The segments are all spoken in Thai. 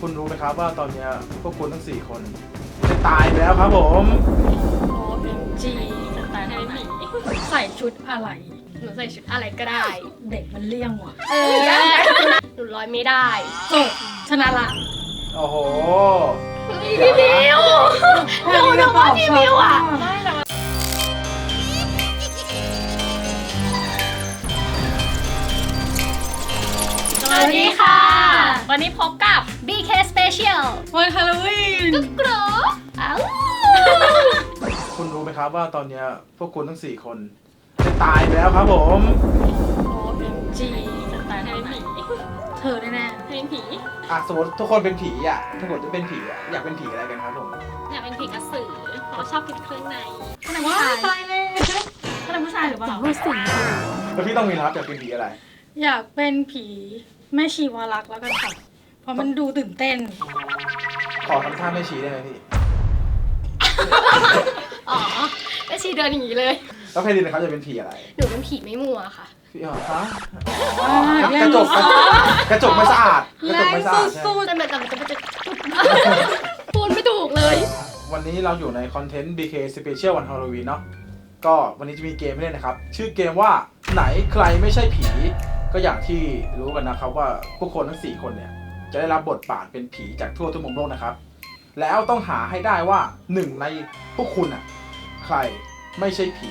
คุณรู้ไหมครับว่าตอนเนี้ยพวกคุณทั้งสี่คนได้ตายไปแล้วครับผมโอ้เป็นจีจะตายทำไมใส่ชุดอะไร หนูใส่ชุดอะไรก็ได้ เด็กมันเลี่ยงว่ะ เออ หนูลอยไม่ได้จบชนะละโอ้โห พี่มิวหนูหนูว่าพี่มิวอะ สวัสดีค่ะ วันนี้พบกับ BK Special วันฮาโลวีนกรูอ้าวคุณรู้ไหมครับว่าตอนเนี้ยพวกคุณทั้งสี่คนได้ตายไปแล้วครับผมโอ้เป็นจีจะตายทำไมเธอแน่เป็นผีอะสมมติทุกคนเป็นผีอะถ้าเกิดจะเป็นผีอะอยากเป็นผีอะไรกันครับผม อยากเป็นผีกระสือเพราะชอบกินเครื่องในๆขนาดว่าตายเลยขนาดผู้ชายหรือเปล่ารู้สึกแล้วพี่ต้องมีนะครับอยากเป็นผีอะไร อยากเป็นผีแม่ชีวารักษ์แล้วกันค่ะเพ ราะมันดูตื่นเต้น ขอทำท่าไม่ชี้ได้ไหมพี่ อ๋อแม่ชีเดินอย่างนี้เลย แล้วใครดีนะครับจะเป็นผีอะไร หนูเป็นผีไม่มัวค่ะ พี่อ๋อฮะแรกงระจกกระจกไม่สะอาด กระแรจกงไม่สะอาดใช่ไหมสุดแต่มันแต่มันจะมันจะพูดไม่ถูกเลย วันนี้เราอยู่ในคอนเทนต์ BK Special วันฮาโลวีนเนาะ ก็วันนี้จะมีเกมให้เล่นนะครับ ชื่อเกมว่าไหนใครไม่ใช่ผี ก็อย่างที่รู้กันนะครับว่าพวกคนทั้ง 4 คนเนี่ย จะได้รับบทบาทเป็นผีจากทั่วทุกมุมโลกนะครับ แล้วต้องหาให้ได้ว่าหนึ่งในพวกคุณอะใครไม่ใช่ผี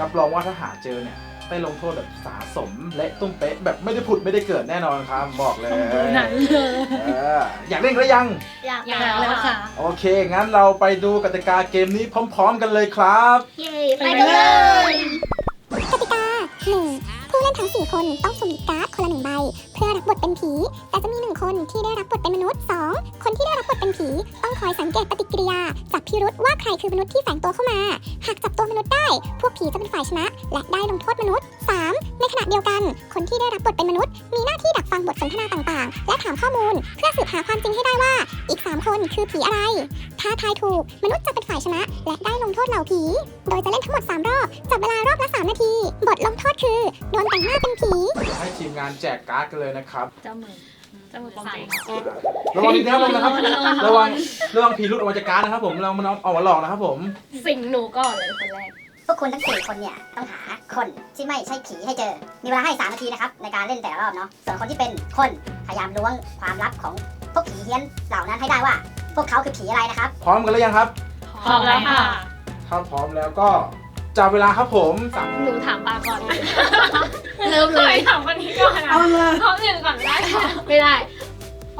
รับรองว่าถ้าหาเจอเนี่ยได้ลงโทษแบบสาสมและตุ้มเป๊ะแบบไม่ได้ผุดไม่ได้เกิดแน่นอนครับบอกเลยๆดูหนังเลยเอออยากเล่นหรือยัง อยากอยากแล้วค่ะ โอเค งั้นเราไปดูกติกาเกมนี้พร้อม ๆ กันเลยครับเย้ไปกันเลยกติกา 1. ผู้เล่นทั้ง 4 คนต้องสุ่มหยิบการ์ดคนละหนึ่งใบเพื่อรับบทเป็นผี แต่จะมีหนึ่งคนที่ได้รับบทเป็นมนุษย์ 2. คนที่ได้รับบทเป็นผี ต้องคอยสังเกตปฏิกิริยา จับพิรุษว่าใครคือมนุษย์ที่แฝงตัวเข้ามา หากจับตัวมนุษย์ได้ พวกผีจะเป็นฝ่ายชนะ และได้ลงโทษมนุษย์ 3. ในขณะเดียวกัน คนที่ได้รับบทเป็นมนุษย์ มีหน้าที่ดักฟังบทสนทนาต่างๆ และถามข้อมูล เพื่อสืบหาความจริงให้ได้ว่า อีก 3 คนคือผีอะไร ถ้าทายถูก มนุษย์จะเป็นฝ่ายชนะ และได้ลงโทษเหล่าผี โดยจะเล่นทั้งหมด 3 รอบ จับเวลารอบละ 3 นาที บทลงโทษคือโดนแต่งหน้าเป็นผี ให้ทีมงานแจกการ์ดกันเลยนะครับเจ้ามือเจ้ามือปลอมจริงระวังนิดนะครับระวังนะครับระวังระวังผีหลุดออกมาจากการ์ดนะครับ ผมเรามันเอาออกมาหลอกนะครับผม สิ่งหนูก่อนเลยคนแรกพวกคุณทั้งสี่คนเนี่ยต้องหาคนที่ไม่ใช่ผีให้เจอ มีเวลาให้ 3 นาทีนะครับในการเล่นแต่ละรอบเนาะ ส่วนคนที่เป็นคนพยายามล้วงความลับของพวกผีเฮี้ยนเหล่านั้นให้ได้ว่า พวกเขาคือผีอะไรนะครับ พร้อมกันหรือยังครับ พร้อมแล้วค่ะ ถ้าพร้อมแล้วก็ จับเวลาครับผมสามหนูถามปาก่อนเลยเริ่มเลย ถามวันนี้ก่อนนะเอาเลยเขาอื่นก่อนได้ค่ะไม่ได้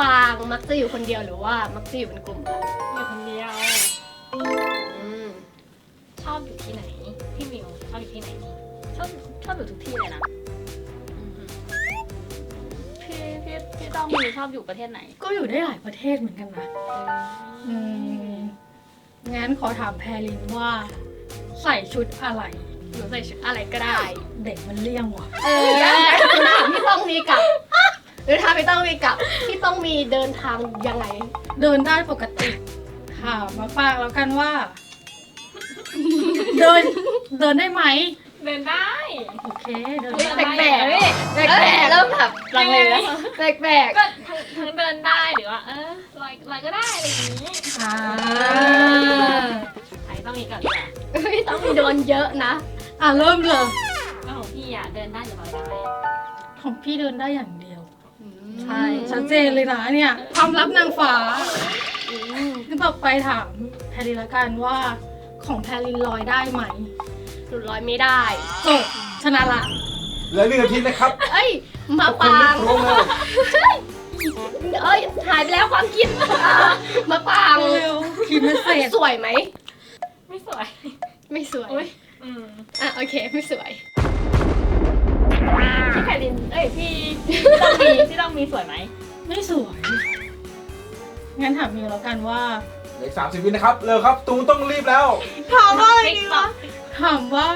ปางมักจะอยู่คนเดียวหรือว่ามักจะอยู่เป็นกลุ่มคะอยู่คนเดียวอืมชอบอยู่ที่ไหน พี่มิวชอบอยู่ที่ไหน ชอบชอบอยู่ทุกที่เลยนะพี่พี่พี่ต้องมีชอบอยู่ประเทศไหน ก็อยู่ได้หลายประเทศเหมือนกันนะอืมงั้นขอถามแพรลินว่า ใส่ชุดอะไรหนูใส่ชุดอะไรก็ได้ เด็กมันเลี่ยงว่ะเออหนูถามพี่ต้องมีกับหรือถามพี่ต้องมีกับพี่ต้องมีเดินทางยังไง เดินได้ปกติถามมาปากแล้วกันว่า เดินเดินได้ไหม เดินได้โอเคเดินเฮ้ยได้แปลกๆพี่แปลกๆเริ่มแบบลังเลแล้วแปลกก็ทั้งทั้งเดินได้หรือว่าเออลอยลอยก็ได้อะไรอย่างนี้อ่าไอ้ ต้องมีก่อนดีกว่าๆพี่ต้องมีโดนเยอะนะ อะเริ่มเลยก็ของพี่อะเดินได้หรือลอยได้ของพี่เดินได้อย่างเดียว ใช่ชัดเจนเลยนะเนี่ยความลับนางฟ้าอืมก็ต่อไปถามแพรลินละกันว่าของแพรลินลอยได้ไหมหนูลอยไม่ได้จบชนะละเหลือหนึ่งนาทีนะครับเอ้ยมาพวกคุณปาไม่งรู้เลยเอ้ยหายไปแล้วความคิดอะมาปางเร็วคิดไม่เสร็จสวยไหม ไม่สวย ไม่สวยอุ๊ย อืมอะโอเค ไม่สวย พี่ไข่ลินเอ้ยพี่พี่ต้องมีพี่ต้องมีสวยไหมไม่สวย งั้นถามมิวแล้วกันว่า เหลือสามสิบวินะครับ เร็วครับ ตูนต้องรีบแล้ว ถามว่าอะไรดีวะถามว่า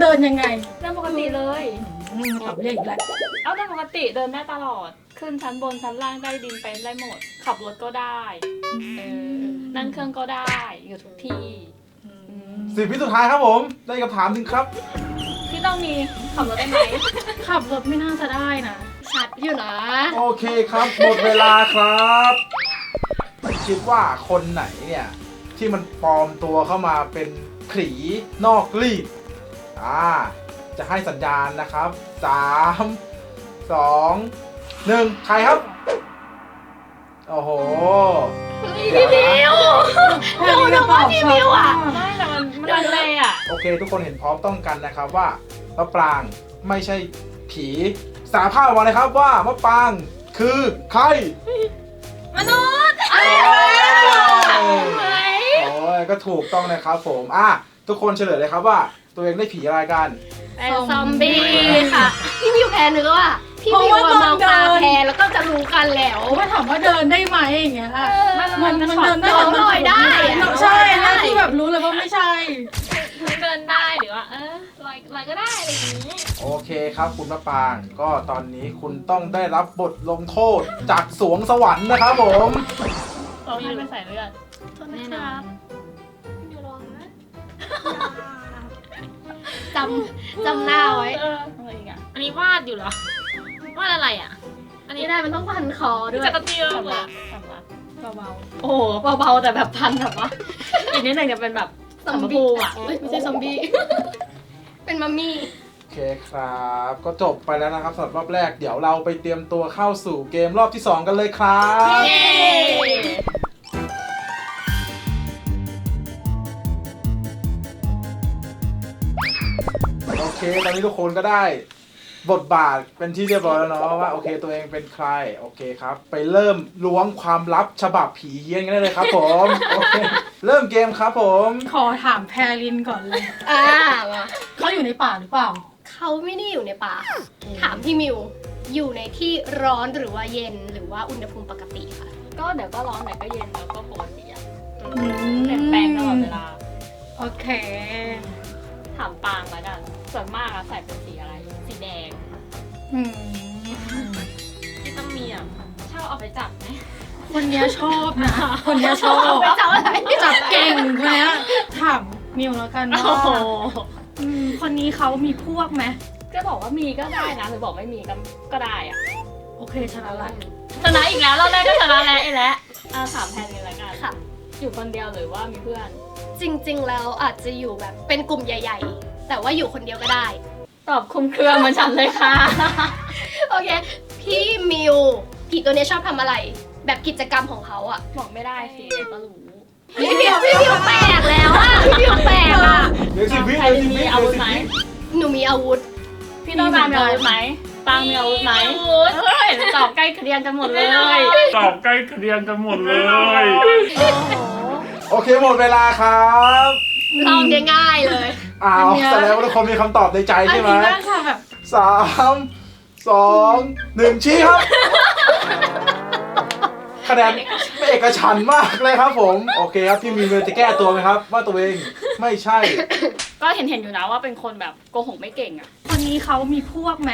เดินยังไงเดินปกติเลย อืมตอบเรียกอีกแล้วเอาแต่ปกติเดินได้ตลอด ขึ้นชั้นบนชั้นล่างได้ดินไปได้หมด ขับรถก็ได้ เออ นั่งเครื่องก็ได้ อยู่ทุกที่ สิบวิสุดท้ายครับผม ได้คำถามหนึ่งครับพี่ต้องมีขับรถได้ไหมขับรถไม่น่าจะได้นะ ชัดอยู่นะ โอเคครับ หมดเวลาครับคิดว่าคนไหนเนี่ย ที่มันปลอมตัวเข้ามาเป็นผีนอกรีดอ่า จะให้สัญญาณนะครับสามสองหนึ่งใครครับ โอ้โห พี่มิวแพรลินจะตอบพี่มิวอะได้แต่มันมันลังเลอะ โอเค ทุกคนเห็นพร้อมต้องกันนะครับว่ามะปรางไม่ใช่ผีสารภาพมาเลยครับว่ามะปรางคือใครมนุษย์โอ้ยโอ้ยก็ถูกต้องนะครับผมอะทุกคนเฉลยเลยครับว่า ตัวเองได้ผีอะไรกัน เป็นซอมบี้ค่ะ พี่มิวแพ้เนื้อว่า พี่มิวอะมองตาแพ้แล้วก็จะรู้กันแล้วเขาก็ถามว่าเดินได้ไหมอย่างเงี้ยมันมัมันนมันช็อเดิตนได้น้องหน่อยได้อะ ใช่นั่นคือแบบรู้เลยว่าไม่ใช่มันเดินได้หรือว่าเออลอยลอยก็ได้อะไรอย่างนี้ โอเคครับ คุณมะปราง ก็ตอนนี้คุณต้องได้รับบทลงโทษจากสวงสวรรค์นะครับผม เราให้ไปใส่เลือดแน่นอน จำจำหน้าไว้เอออะไรอีกอะอันนี้วาดอยู่เหรอ วาดอะไรอะ อันนี้ไม่ได้มันต้องพันคอด้พี่วยจักรจี้มากเลยอะสำลักเบาโอ้โหเบาๆแต่แบบพันแบบว่าอีกนิดหนึ่งจะเป็นแบบซอมสมบี้ภูมิอะเอ้ยไม่ใช่ซอมบี้ เป็นมัมมี่ โอเคครับ ก็จบไปแล้วนะครับสำหรับรอบแรก เดี๋ยวเราไปเตรียมตัวเข้าสู่เกมรอบที่ 2 กันเลยครับเเคตอนนี้ทุกคนก็ได้ บทบาทเป็นที่เรียบร้อยแล้วเนาะว่าโอเคตัวเองเป็นใครโอเคครับ ไปเริ่มล้วงความลับฉบับผีเฮี้ยนกันได้เลยครับ ผมโอเคเริ่มเกมครับผมๆขอถามแพรลินก่อนเลย อ่ามาเขาอยู่ในป่าหรือเปล่า เขาไม่ได้อยู่ในป่า ถามพี่มิว อยู่ในที่ร้อนหรือว่าเย็นหรือว่าอุณหภูมิปกติค่ะ ก็เดี๋ยวก็ร้อนเดี๋ยวก็เย็นแล้วก็ปกติอะอืมเปลี่ยนแปลงตลอดเวลา โอเค ถามปางแล้วกัน ส่วนมากอะใส่เป็นสีอะไร สีแดง อืมที่ต้องมีอะเช่าเอาไปจับไหมคนเนี้ยชอบนะ คนเนี้ยชอบไปจับอะไรจับเก่งคนเนี้ยถามมิวแล้วกันว่าโอ้โหอืมคนนี้เขามีพวกไหมจะบอกว่ามีก็ได้นะหรือบอกไม่มีก็ก็ได้อะโอเคชนะละชนะอีกแล้วเราแรกก็ชนะแล้วไอ้แล้วอะถามแทนกันละกันค่ะ อยู่คนเดียวหรือว่ามีเพื่อน จริง ๆ แล้วอาจจะอยู่แบบเป็นกลุ่มใหญ่ ๆ แต่ว่าอยู่คนเดียวก็ได้ ตอบคลุมเครือเหมือนฉันเลยค่ะ โอเค พี่มิวผีตัวนี้ชอบทำอะไร แบบกิจกรรมของเขาอะบอกไม่ได้สิเดี๋ยวก็รู้พี่มิวพี่มิวแปลกแล้วอะพี่มิวแปลกอะเดี๋ยวสิบวิใครเดี๋ยวสิบมีวิอาเดี๋ยววุธสิบไหมวิหนูมีอาวุธ พี่ต้องตามมีอาวุธไหมปางมีอาวุธไหมเฮ้ยตอบใกล้เคียงกันหมดเลยตอบใกล้เคียงกันหมดเลย โอ้โหโอเคหมดเวลาครับลองง่ายๆเลย อ้าวแสดงว่าทุกคนมีคำตอบในใจอันใช่ไหมนี้น่าจะแบบสามสองหนึ่งชี้ครับ คะแนนเป็นเอกฉันท์มากเลยครับผม โอเคครับพี่มีเลยจะแก้ตัวไหมครับ ว่าตัวเองไม่ใช่ ก็เห็นเห็นๆอยู่นะว่าเป็นคนแบบโกหกไม่เก่งอะคนนี้เขามีพวกไหม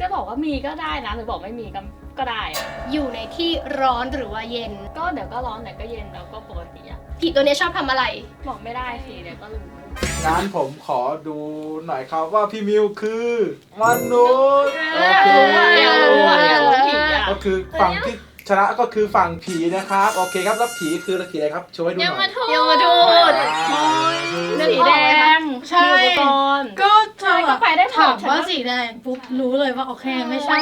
จะบอกว่ามีก็ได้นะหรือบอกไม่มีก็ก็ได้อะอยู่ในที่ร้อนหรือว่าเย็นก็เดี๋ยวก็ร้อนเดี๋ยวก็เย็นแล้วก็ปกติอะ ผีตัวนี้ชอบทำอะไร บอกไม่ได้สิเดี๋ยวก็รู้ งั้นผมขอดูหน่อยครับว่าพี่มิวคือมนุษย์โอเคอยากรู้อะอยากรู้ผีอะก็คือฝั่งที่ชนะก็คือฝั่งผีนะครับ โอเคครับแล้วผีคือผีอะไรครับช่วยดูหยังน่มาอยทูดยมทูตอ่าสีแดงใช่มีอุปกรณ์ ก็เธอก็ไปได้หมดถามฉันว่าว่าสีแดงปุ๊บรู้เลยว่าโอเคไม่ใช่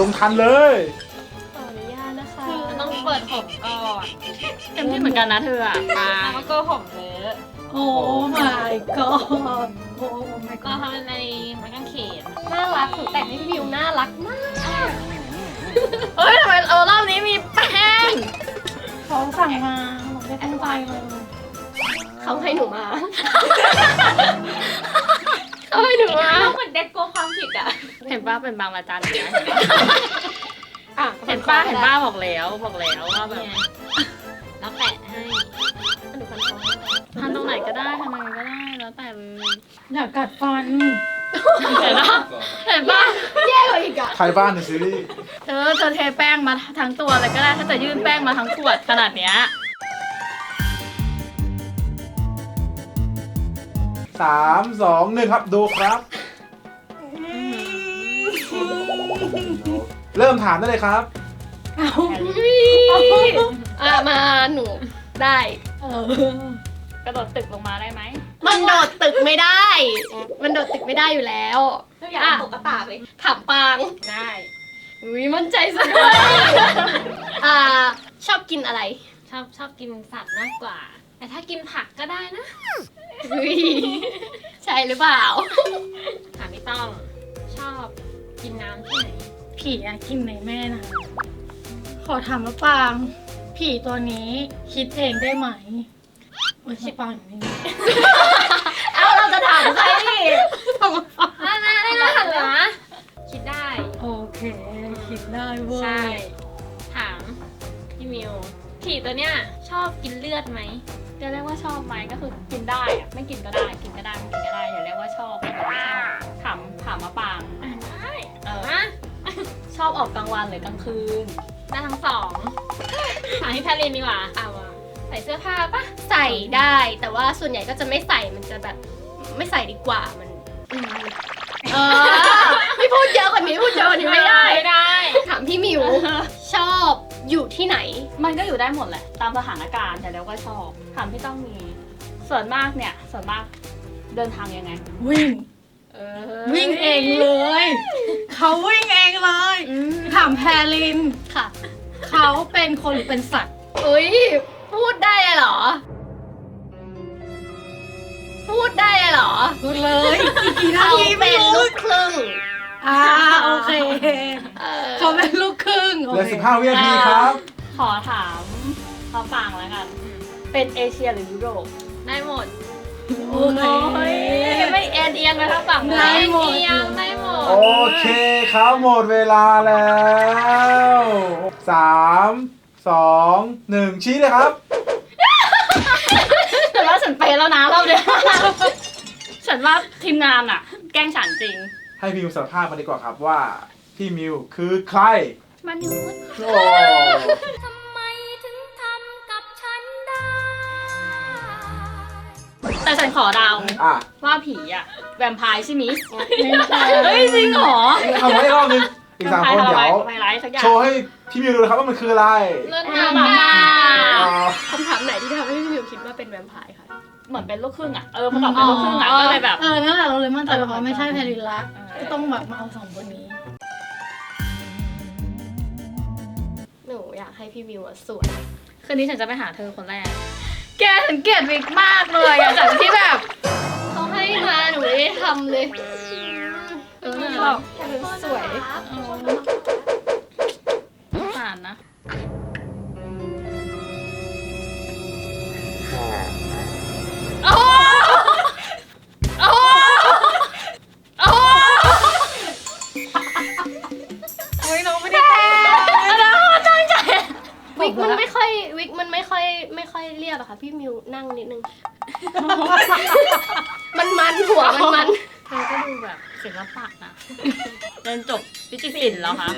ลงทันเลย ขออนุญาตนะคะมันต้องเปิดผมก่อนเต็มที่เหมือนกันนะเธออะปาแล้วก็ผมเลอะโอ้ my god โอ้ my ก็ god ทำเป็นในไม้กางเขนน่ารักหนูแต่งให้พี่มิวน่ารักมาก เอ้ยทำไมเออรอบนี้มีแป้งเขาสั่งมาบอกได้ตั้งใจเลยเขาให้หนูมา เขาให้หนูมาเหมือนเด็กกลัวความผิดอะ เห็นป้าเป็นบางระจันเนี่ยอะเห็นป้าเห็นป้าบอกแล้วบอกแล้วว่าแบบ ก็ได้ทานตรงไหนก็ได้แล้วแต่เลยอยากกัดฟัน เห็นปะเห็นปะแย่กว่าอีกอะไทยบ้านในซีรีส์เธอเธอเทแป้งมาทั้งตัวเลยก็ได้ ถ้าจะยื่นแป้งมาทั้งขวดขนาดเนี้ยสามสองหนึ่งครับดูครับ เริ่มถามได้เลยครับ เอาอะมาหนูได้ เออ กระโดดตึกลงมาได้ไหมมันโดดตึกไม่ได้ มันโดดตึกไม่ได้อยู่แล้วทุกอย่างตกกระตากเลยถามปางได้อุ้ยมั่นใจสุดเลยอ่าชอบกินอะไร ชอบชอบกินสัตว์มากกว่า แต่ถ้ากินผักก็ได้นะอุ้ยใช่หรือเปล่าถามพี่ต้อง ชอบกินน้ำที่ไหนผีอะกินในแม่นะขอถามว่าปาง ผีตัวนี้คิดเองได้ไหมโอ้ย ชิปางอยู่นี่ เอาเราจะถามใครนี่อ่านะได้นะหันเหรอคิดได้ โอเค คิดได้เว้ยใช่ถามพี่มิวผีตัวเนี้ยชอบกินเลือดไหมจะเรียกว่าชอบไหมก็คือกินได้อะไม่กินก็ได้ กินก็ได้ไม่กินก็ได้อย่าเรียกว่าชอบก็แบบว่าชอบถามถามมาปางได้เออฮะชอบออกกลางวันหรือ กลางคืนได้ทั้งสองถามพี่แพลินดีกว่าเอาอะ ใส่เสื้อผ้าปะใส่ได้ แต่ว่าส่วนใหญ่ก็จะไม่ใส่มันจะแบบไม่ใส่ดีกว่ามันอืมเออไม่พูดเยอะกว่านี้พูดเยอะกว่านี้ไม่ได้ ไม่ได้ ถามพี่มิวชอบอยู่ที่ไหน มันก็อยู่ได้หมดแหละ ตามสถานการณ์แต่แล้วก็ชอบถามพี่ต้องมี ส่วนมากเนี่ย ส่วนมากเดินทางยังไง วิ่ง เออวิ่งเองเลย เขาวิ่งเองเลยถามแพรลิน ค่ะ เขาเป็นคนหรือเป็นสัตว์ อุ้ย พูดได้เลยเหรอ พูดได้เลยเหรอพูดเลยอีกกี่นาเขาทีไม่เป็นรู้ลูกครึ่ง อ่าโอเคเออ เขาเป็นลูกครึ่งโอเหลือเค15วินาทีครับ ขอถามเขาฟังแล้วกันเป็นเอเชียหรือยุโรปได้หมดโอเคไม่เอ็นเอียงไปทั้งฝั่งเลได้ยหมด เอียงได้หมด โอเคครับหมดเวลาแล้วสามสองหนึ่งชี้เลยครับแต่ว่า ฉันเปย์แล้วนะรอบเนี้ย ฉันว่าทีมงานอะแกล้งฉันจริง ให้พิมพ์สารภาพมาดีกว่าครับว่าพี่มิวคือใครมันยุดโอ้แต่ฉันขอเดาวอะว่าผีอะแวมไพร์ใช่ไหมไม่ใช่เฮ้ยจริงเหรอทำไว้อีกรอบนึงอีกสามคนเดี๋ยวไฮไลท์สักอย่างโชว์ให้พี่มิวดูนะครับว่ามันคืออะไรเลือดอ่าน้ำมาอ่า คำถามไหนที่ทำให้พี่มิวคิดว่าเป็นแวมไพร์คะ เหมือนเป็นลูกครึ่งอะเออมันตอบเป็นลูกครึ่งอะก็เลยแบบ เออนั่นแหละเราเลยมั่นใจว่าไม่ใช่แพรลินละก็ต้องแบบมาเอาสองคนนี้ หนูอยากให้พี่มิวอะสวย คืนนี้ฉันจะไปหาเธอคนแรก แกฉันเกลียดวิกมากเลยอะจากที่แบบเขาให้มาหนูไม่ได้ทำเลย เออบอกแค่เป็นสวยผ่ มันมันหัวมันมันเธอก็ดูแบบศิลปะนะเรียนจบวิจิตรศิลป์แล้วคะ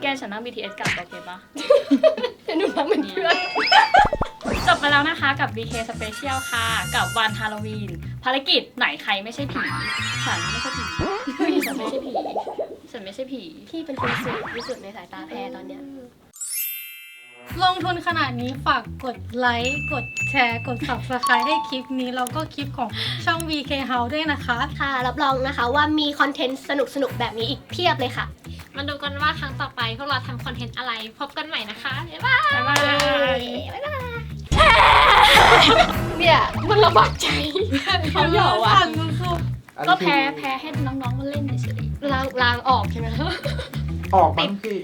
แกฉันนั่ง BTS กลับโอเคปะหนูนั่งเป็นเพื่อนจบไปแล้วนะคะกับ BK Special ค่ะ กับวันฮาโลวีน ภารกิจไหนใครไม่ใช่ผี ฉันไม่ใช่ผีฉันไม่ใช่ผี ฉันไม่ใช่ผี พี่เป็นคนสวยที่สุดในสายตาแพรตอนเนี้ย ลงทุนขนาดนี้ฝากกดไลค์ กดแชร์ กด subscribe ให้คลิปนี้แล้วก็คลิปของช่อง VK House ด้วยนะคะ ค่ะ รับรองนะคะว่ามีคอนเทนต์สนุกๆ แบบนี้อีกเพียบเลยค่ะ มาดูกันว่าครั้งต่อไปพวกเราทำคอนเทนต์อะไร พบกันใหม่นะคะ บ๊ายบาย บ๊ายบายเนี่ยมันระบากใจเขาเหยาอะ สั่นสุดอันก็นี้คือแพ้แพ้ให้น้องๆมาเล่นเฉยล้างล้างออกใช่ไหมคะ ออกมั้งพี่